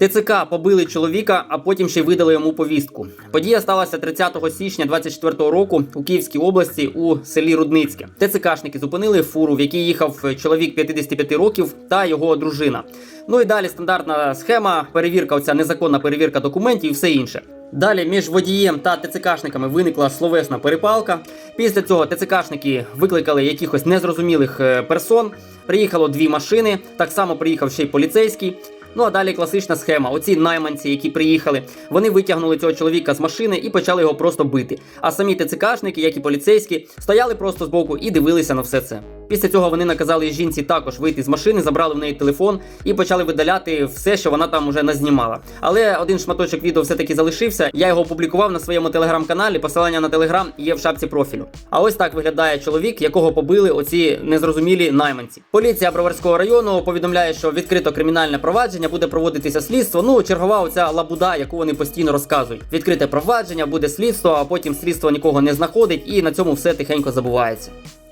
ТЦК побили чоловіка, а потім ще й видали йому повістку. Подія сталася 30 січня 24 року у Київській області у селі Рудницьке. ТЦКшники зупинили фуру, в якій їхав чоловік 55 років та його дружина. Ну і далі стандартна схема, перевірка, оця незаконна перевірка документів і все інше. Далі між водієм та ТЦКшниками виникла словесна перепалка. Після цього ТЦКшники викликали якихось незрозумілих е, персон. Приїхало дві машини, так само приїхав ще й поліцейський. Ну а далі класична схема. Оці найманці, які приїхали, вони витягнули цього чоловіка з машини і почали його просто бити. А самі ТЦКшники, як і поліцейські, стояли просто збоку і дивилися на все це. Після цього вони наказали жінці також вийти з машини, забрали в неї телефон і почали видаляти все, що вона там уже назнімала. Але один шматочок відео все-таки залишився. Я його опублікував на своєму телеграм-каналі. Посилання на телеграм є в шапці профілю. А ось так виглядає чоловік, якого побили оці незрозумілі найманці. Поліція Броварського району повідомляє, що відкрито кримінальне провадження буде проводитися слідство. Ну, чергова оця лабуда, яку вони постійно розказують. Відкрите провадження, буде слідство, а потім слідство нікого не знаходить, і на цьому все тихенько забувається.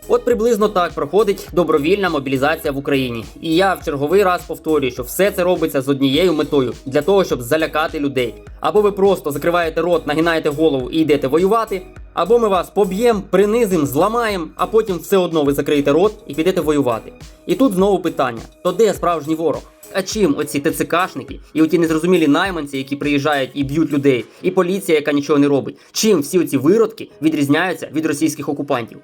От приблизно так проходить добровільна мобілізація в Україні. І я в черговий раз повторюю, що все це робиться з однією метою для того, щоб залякати людей. Або ви просто закриваєте рот, нагинаєте голову і йдете воювати, або ми вас поб'ємо, принизимо, зламаємо, а потім все одно ви закриєте рот і підете воювати. І тут знову питання: то де справжній ворог? А чим оці ТЦКшники і оті незрозумілі найманці, які приїжджають і б'ють людей, і поліція, яка нічого не робить? Чим всі оці виродки відрізняються від російських окупантів?